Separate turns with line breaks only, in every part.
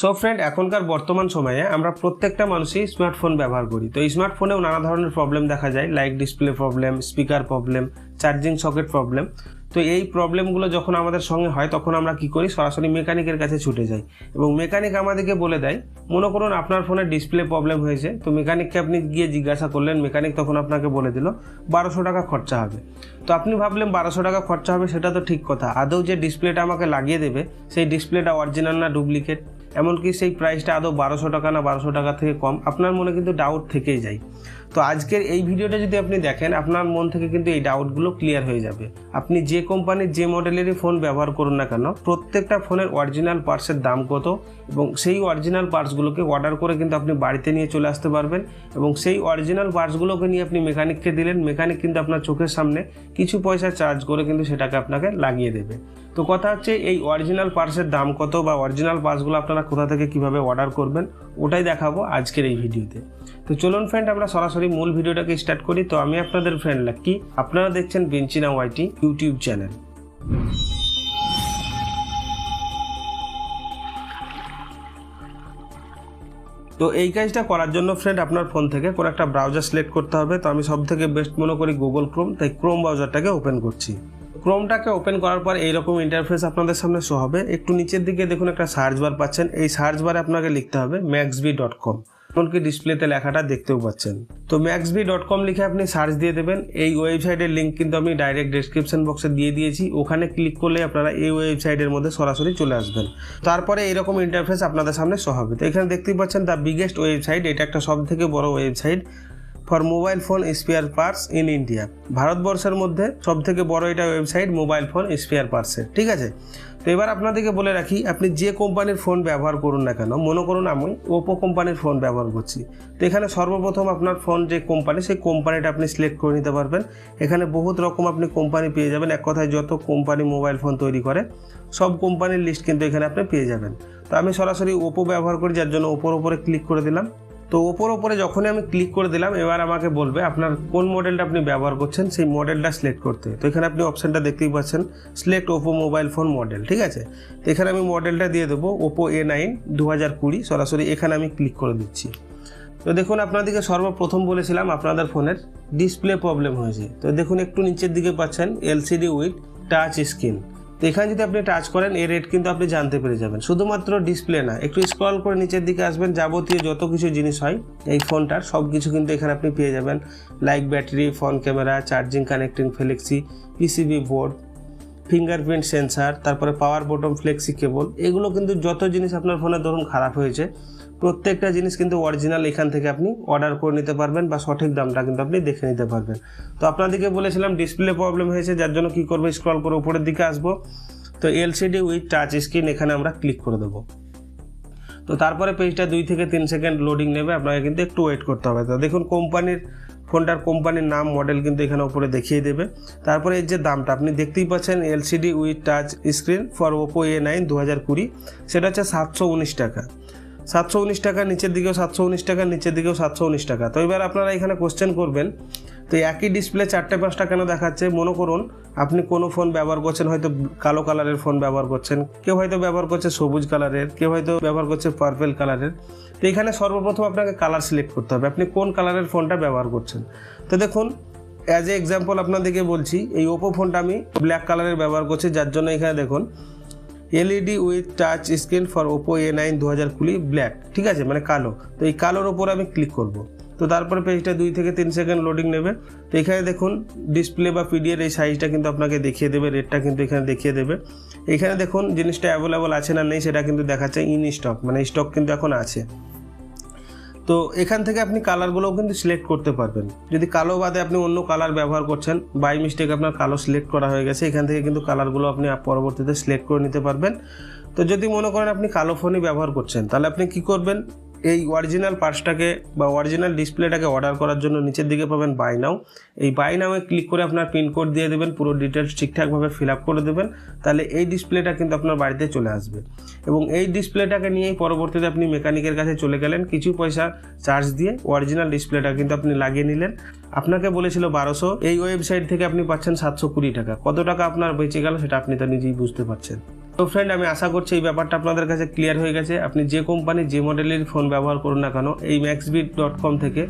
So friend এখনকার বর্তমান সময়ে আমরা প্রত্যেকটা মানুষই স্মার্টফোন ব্যবহার করি। তো স্মার্টফোনেও নানা ধরনের প্রবলেম দেখা যায় like display problem speaker problem charging socket problem তো এই প্রবলেমগুলো যখন আমাদের সঙ্গে হয়, তখন আমরা কি করি? সরাসরি মেকানিকের কাছে ছুটে যাই। এবং মেকানিক আমাদেরকে বলে দেয়, মনে করুন আপনার ফোনে ডিসপ্লে প্রবলেম হয়েছে। তো মেকানিককে আপনি গিয়ে জিজ্ঞাসা করলেন মেকানিক তখন আপনাকে বলে দিল, বারোশো টাকা খরচা হবে। তো আপনি ভাবলেন, বারোশো টাকা খরচা হবে, সেটা তো ঠিক কথা। আদৌ যে ডিসপ্লেটা আমাকে লাগিয়ে দেবে, সেই ডিসপ্লেটা অরিজিনাল না ডুপ্লিকেট এমনকি সেই প্রাইসটা আদৌ বারোশো টাকা না বারোশো টাকা থেকে কম, আপনার মনে কিন্তু ডাউট থেকেই যায়। তো আজকের এই ভিডিওটা যদি আপনি দেখেন, আপনার মন থেকে কিন্তু এই ডাউটগুলো ক্লিয়ার হয়ে যাবে। আপনি যে কোম্পানির যে মডেলেরই ফোন ব্যবহার করুন না কেন, প্রত্যেকটা ফোনের অরিজিনাল পার্টসের দাম কত এবং সেই অরিজিনাল পার্টসগুলোকে অর্ডার করে কিন্তু আপনি বাড়িতে নিয়ে চলে আসতে পারবেন এবং সেই অরিজিনাল পার্টসগুলোকে নিয়ে আপনি মেকানিককে দিলেন মেকানিক কিন্তু আপনার চোখের সামনে কিছু পয়সা চার্জ করে কিন্তু সেটাকে আপনাকে লাগিয়ে দেবে। তো কথা হচ্ছে, এই অরিজিনাল পার্টসের দাম কত বা অরিজিনাল পার্টসগুলো আপনারা কোথা থেকে কীভাবে অর্ডার করবেন, ওটাই দেখাবো আজকের এই ভিডিওতে। তো চলুন ফ্রেন্ড আমরা সরাসরি মূল ভিডিওটাকে স্টার্ট করি, তো আমি আপনাদের ফ্রেন্ড লাক্কি আপনারা দেখছেন বেঞ্চিনা ওয়াইটি ইউটিউব চ্যানেল তো এই কাজটা করার জন্য ফ্রেন্ড আপনার ফোন থেকে কোনো একটা ব্রাউজার সিলেক্ট করতে হবে। তো আমি সব থেকে বেস্ট মনে করি গুগল ক্রোম তাই ক্রোম ব্রাউজারটাকে ওপেন করছি। ক্রোমটাকে ওপেন করার পর এইরকম ইন্টারফেস আপনাদের সামনে শো হবে। একটু নিচের দিকে দেখুন একটা সার্চ বার পাচ্ছেন। এই সার্চ বারে আপনাকে লিখতে হবে ম্যাক্সবি ডট কম এমনকি ডিসপ্লেতে লেখাটা দেখতেও পাচ্ছেন। তো ম্যাক্সবি ডট কম লিখে আপনি সার্চ দিয়ে দেবেন। এই ওয়েবসাইটের লিঙ্ক কিন্তু আমি ডাইরেক্ট ডিসক্রিপশন বক্সে দিয়ে দিয়েছি। ওখানে ক্লিক করলে আপনারা এই ওয়েবসাইটের মধ্যে সরাসরি চলে আসবেন। তারপরে এইরকম ইন্টারফেস আপনাদের সামনে শো হবে। তো এখানে দেখতেই পাচ্ছেন দ্য বিগেস্ট ওয়েবসাইট এটা একটা সব থেকে বড় website for mobile phone spare parts in India ভারতবর্ষের মধ্যে সব থেকে বড় এটা ওয়েবসাইট মোবাইল ফোন স্পেয়ার পার্টসের ঠিক আছে? তো এবার আপনাদেরকে বলে রাখি, আপনি যে কোম্পানির ফোন ব্যবহার করুন না কেন, মনে করুন আমি ওপো কোম্পানির ফোন ব্যবহার করছি। তো এখানে সর্বপ্রথম আপনার ফোন যে কোম্পানি, সেই কোম্পানিটা আপনি সিলেক্ট করে নিতে পারবেন। এখানে বহুত রকম আপনি কোম্পানি পেয়ে যাবেন। এক কথায় যত কোম্পানি মোবাইল ফোন তৈরি করে, সব কোম্পানির লিস্ট কিন্তু এখানে আপনি পেয়ে যাবেন। তো আমি সরাসরি ওপো ব্যবহার করি, যার জন্য ওপোর ওপরে ক্লিক করে দিলাম। তো ওপর ওপরে যখনই আমি ক্লিক করে দিলাম, এবার আমাকে বলবে আপনার কোন মডেলটা আপনি ব্যবহার করছেন, সেই মডেলটা সিলেক্ট করতে। তো এখানে আপনি অপশানটা দেখতেই পাচ্ছেন select Oppo mobile phone model ঠিক আছে? তো এখানে আমি মডেলটা দিয়ে দেবো ওপো এ নাইন দু হাজার কুড়ি, সরাসরি এখানে আমি ক্লিক করে দিচ্ছি। তো দেখুন, আপনাদেরকে সর্বপ্রথম বলেছিলাম আপনাদের ফোনের ডিসপ্লে প্রবলেম হয়েছে। তো দেখুন, একটু নিচের দিকে পাচ্ছেন এলসিডি উইথ টাচ স্ক্রিন তো এখানে যদি আপনি টাচ করেন এর রেট কিন্তু আপনি জানতে পেরে যাবেন। শুধুমাত্র ডিসপ্লে না, একটু স্ক্রল করে নিচের দিকে আসবেন, যাবতীয় যত কিছু জিনিস হয়, এই ফোনটার সব কিছু কিন্তু এখানে আপনি পেয়ে যাবেন। Like battery phone camera charging connecting flexi PCB board fingerprint sensor তারপরে পাওয়ার বটম ফ্লেক্সি কেবল এগুলো কিন্তু যত জিনিস আপনার ফোনে ধরুন খারাপ হয়েছে প্রত্যেকটা জিনিস কিন্তু অরিজিনাল এখান থেকে আপনি অর্ডার করে নিতে পারবেন বা সঠিক দামটা কিন্তু আপনি দেখে নিতে পারবেন। তো আপনাদেরকে বলেছিলাম ডিসপ্লে প্রবলেম হয়েছে, যার জন্য কী করব? স্ক্রল করে উপরের দিকে আসব। তো এলসিডি উইথ টাচ স্ক্রিন এখানে আমরা ক্লিক করে দেবো। তো তারপরে পেজটা দুই থেকে তিন সেকেন্ড লোডিং নেবে, আপনাকে কিন্তু একটু ওয়েট করতে হবে। তো দেখুন, কোম্পানির, ফোনটার কোম্পানির নাম মডেল কিন্তু এখানে উপরে দেখিয়ে দেবে। তারপরে এর যে দামটা, আপনি দেখতেই পাচ্ছেন LCD with touch screen for Oppo A nine দু হাজার কুড়ি, সেটা হচ্ছে সাতশো উনিশ টাকা। সাতশো উনিশ টাকা, নিচের দিকেও সাতশো উনিশ টাকা, নিচের দিকেও সাতশো উনিশ টাকা। তো এবার আপনারা এখানে কোশ্চেন করবেন, তো একই ডিসপ্লে চারটে পাঁচটা কেন দেখাচ্ছে? মনে করুন, আপনি কোনো ফোন ব্যবহার করছেন, হয়তো কালো কালারের ফোন ব্যবহার করছেন, কেউ হয়তো ব্যবহার করছে সবুজ কালারের কেউ হয়তো ব্যবহার করছে পার্পেল কালারের তো এখানে সর্বপ্রথম আপনাকে কালার সিলেক্ট করতে হবে, আপনি কোন কালারের ফোনটা ব্যবহার করছেন? তো দেখুন অ্যাজ এ এক্সাম্পল আপনাদেরকে বলছি, এই ওপো ফোনটা আমি ব্ল্যাক কালারের ব্যবহার করছি, যার জন্য এখানে দেখুন LED with touch screen for Oppo A nine দু হাজার কুড়ি ব্ল্যাক ঠিক আছে? মানে কালো। তো এই কালোর ওপর আমি ক্লিক করব। তো তারপরে পেজটা দুই থেকে তিন সেকেন্ড লোডিং নেবে। তো এখানে দেখুন ডিসপ্লে বা পিডিএর এই সাইজটা কিন্তু আপনাকে দেখিয়ে দেবে রেটটা কিন্তু এখানে দেখিয়ে দেবে। এখানে দেখুন, জিনিসটা অ্যাভেলেবল আছে না নেই, সেটা কিন্তু দেখাচ্ছে ইন স্টক মানে স্টক কিন্তু এখন আছে। তো এখান থেকে আপনি কালারগুলোও কিন্তু সিলেক্ট করতে পারবেন। যদি কালো বাদে আপনি অন্য কালার ব্যবহার করছেন বাই মিস্টেক আপনার কালো সিলেক্ট করা হয়ে গেছে, এখান থেকে কিন্তু কালারগুলো আপনি পরবর্তীতে সিলেক্ট করে নিতে পারবেন। তো যদি মনে করেন আপনি কালো ফোনই ব্যবহার করছেন, তাহলে আপনি কি করবেন? এই অরিজিনাল পার্টসটাকে বা অরিজিনাল ডিসপ্লেটাকে অর্ডার করার জন্য নিচের দিকে পাবেন বাই নাও এই বাই নামে ক্লিক করে আপনার পিনকোড দিয়ে দেবেন, পুরো ডিটেলস ঠিকঠাকভাবে ফিল আপ করে দেবেন। তাহলে এই ডিসপ্লেটা কিন্তু আপনার বাড়িতে চলে আসবে। এবং এই ডিসপ্লেটাকে নিয়েই পরবর্তীতে আপনি মেকানিকের কাছে চলে গেলেন। কিছু পয়সা চার্জ দিয়ে অরিজিনাল ডিসপ্লেটা কিন্তু আপনি লাগিয়ে নিলেন। আপনাকে বলেছিল বারোশো। এই ওয়েবসাইট থেকে আপনি পাচ্ছেন সাতশো কুড়ি টাকা। কত টাকা আপনার বেঁচে গেল সেটা আপনি তো নিজেই বুঝতে পারছেন। তো ফ্রেন্ড আমি আশা করছি এই ব্যাপারটা আপনাদের কাছে ক্লিয়ার হয়ে গেছে। আপনি যে কোম্পানি যে মডেলের ফোন ব্যবহার করুন না কেন, এই ম্যাক্সবিট ডট কম থেকে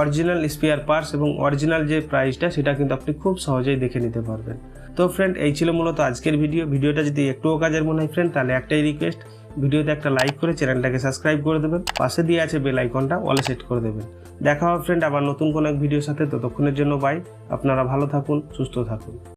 অরিজিনাল স্পেয়ার পার্টস এবং অরিজিনাল যে প্রাইসটা সেটা কিন্তু আপনি খুব সহজেই দেখে নিতে পারবেন। তো ফ্রেন্ড এই ছিল মূলত আজকের ভিডিও ভিডিওটা যদি একটুও কাজের মনে হয় ফ্রেন্ড তাহলে একটাই রিকোয়েস্ট ভিডিওতে একটা লাইক করে চ্যানেলটাকে সাবস্ক্রাইব করে দেবেন। পাশে দিয়ে আছে বেল আইকনটা অলে সেট করে দেবেন। দেখা হবে ফ্রেন্ড আবার নতুন কোনো এক ভিডিওর সাথে। ততক্ষণের জন্য বাই আপনারা ভালো থাকুন, সুস্থ থাকুন।